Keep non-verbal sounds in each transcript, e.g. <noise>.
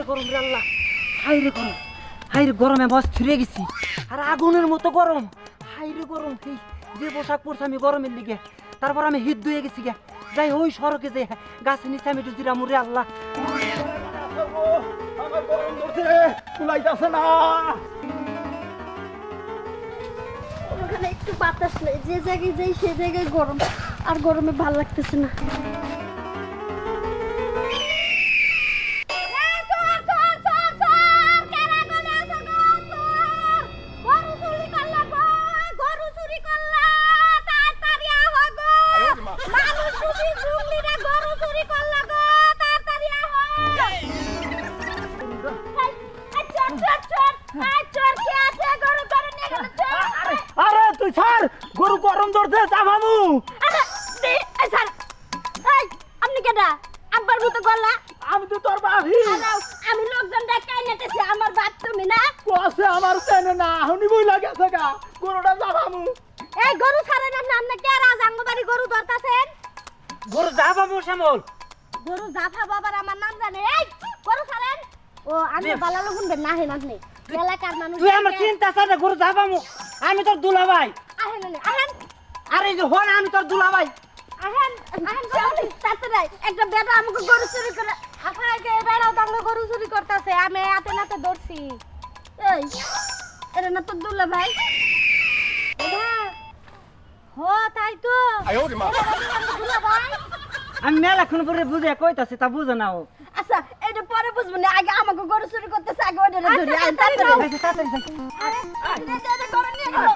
রে গরম রে আল্লাহ হাই রে গরম হাই রে গরমে বস ফিরে গেছি। আর আগুনের মতো গরম হাই রে গরম এই যে পোশাক পরছি আমি গরমের লিগে। তারপর আমি হিট হয়ে গেছি গে। যাই ওই সড়কে যে গাছের নিচে আমি একটু জিরামু রে আল্লাহ। একটু বাতাস নেই, যে জায়গায় যাই সে জায়গায় গরম। আর গরমে ভালো লাগতেছে না। ছাড় গরু গরম ধরছে চাপামু আপনি কেডা? আব্বার মতো গলা। আমি তো তোর বাপি। আমি লোকজন ডাকাই নেতেছি আমার বাপ তুমি না? কসে আমার চেনে না হনি বই লাগেছে গা গরুটা চাপামু এই গরু ছাড়েন আপনি আপনি কে রাজ আঙ্গবাড়ি গরু ধরতাছেন? গরু পাবো শ্যামল। গরু জাফা বাবার আমার নাম জানে। এই গরু ছাড়েন। ও আমি নে। বালা লগুন না হেন আপনি এলাকার মানুষ তুই আমার চিন্তা না গরু যা আমি তোর দুলা ভাই আহেন আহেন, আহেন আরে এই যে হন আমি তোর দুলা ভাই। আহেন আহেন যাওনি তাতে নাই একটা বেটা আমাকে গরু চুরি করে আপনাকে বেড়াও তাঙ্গ গরু চুরি করতেছে আমি হাতে নাতে ধরছি। এই না তো দুলা ভাই? হ তাই তো। দুলা ভাই? আমি মেলাক্ষণ পরে বুঝে কইতাছি তা বুঝে না ও আচ্ছা এটা পরে বুঝব না। আগে আমাকে গরু চুরি করতেছে আগে ওটা ধরি। আয় তাড়াতাড়ি আচ্ছা, তাড়াতাড়ি আরে দে দে দে করে নিয়ে গেল।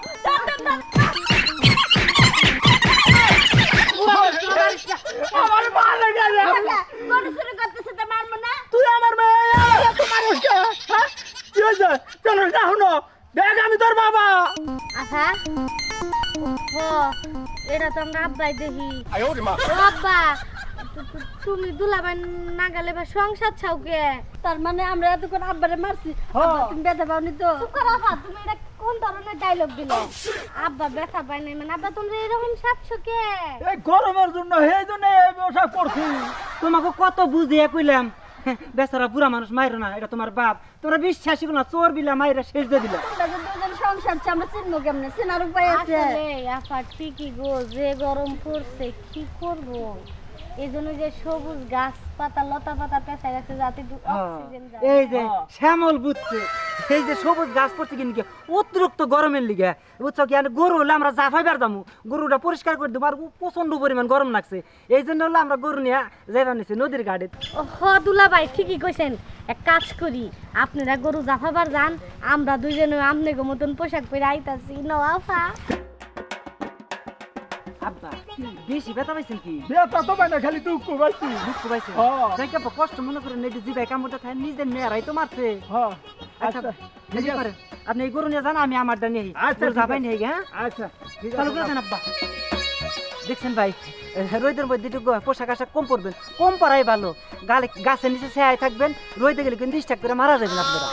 ও এটা তো আমরা আব্বাই দেখি। আব্বা তুমি দুলাবাই না গেলে বা সংসার ছাও কে? তার মানে আমরা এতক্ষণ আব্বারে মারছি। আব্বা, তুমি ব্যথা পাওনি তো? তুমি এটা কোন ধরনের ডায়লগ দিলে? আব্বা ব্যথা পাই নাই মানে আব্বা তোমরা এরকম সাজছো কে? এই গরমের জন্য সেই জন্য এই ব্যবসা করছি তোমাকে কত বুঝিয়ে কইলাম <laughs> বেচারা বুড়া মানুষ মাইরো না এটা তোমার বাপ। তোমরা বিশ্বাস না চোর বিলা মাইরা শেষ দিয়ে দিলা। যে সংসার ছি, আমরা চিনবো কেমনে? চিনার উপায় আছে? আপা ঠিকই গো যে গরম পড়ছে কি করব? এই জন্য যে সবুজ গাছপাতা লতা পাতা গেছে যাতে অক্সিজেন যায়। এই যে হ্যাঁ। শ্যামল বুঝছে। এই যে সবুজ গাছ পড়ছে কিনকে অতিরিক্ত গরমের লিগে। বুঝছ কি? গরু হলে আমরা জাফাইবার দামু। গরুটা পরিষ্কার করে দেবো আর প্রচণ্ড পরিমাণ গরম লাগছে। এই জন্য হলো আমরা গরু নিয়ে যাইবার নিছি নদীর গাড়ি হ দুলাভাই ঠিকই কইছেন। এক কাজ করি আপনারা গরু জাফাবার যান আমরা দুইজনে আপনাকে মতন পোশাক পরে আইতাছি। নওয়াফা আব্বা বেশি ব্যথা পাইছেন কি? বেতা তো খালি দুঃখ পাইছি। দুঃখ পাইছে হ্যাঁ। কষ্ট মনে করে নেই জিবাই কামড়টা খায় নিজের মেয়েরাই তো মারছে। হ্যাঁ। আচ্ছা ঠিক ঠিক আছে। আপনি এই গরু নিয়ে যান আমি আমারটা নিয়ে আচ্ছা, নিয়ে হ্যাঁ? আচ্ছা চালু করে দেন আব্বা। দেখছেন ভাই রোদের মধ্যে একটু পোশাক আশাক কম পরবেন কম পরাই ভালো। গালে গাছের নিচে সেয়াই থাকবেন রোদে গেলে কিন্তু ডিস্টার্ব করে মারা যাবেন আপনারা।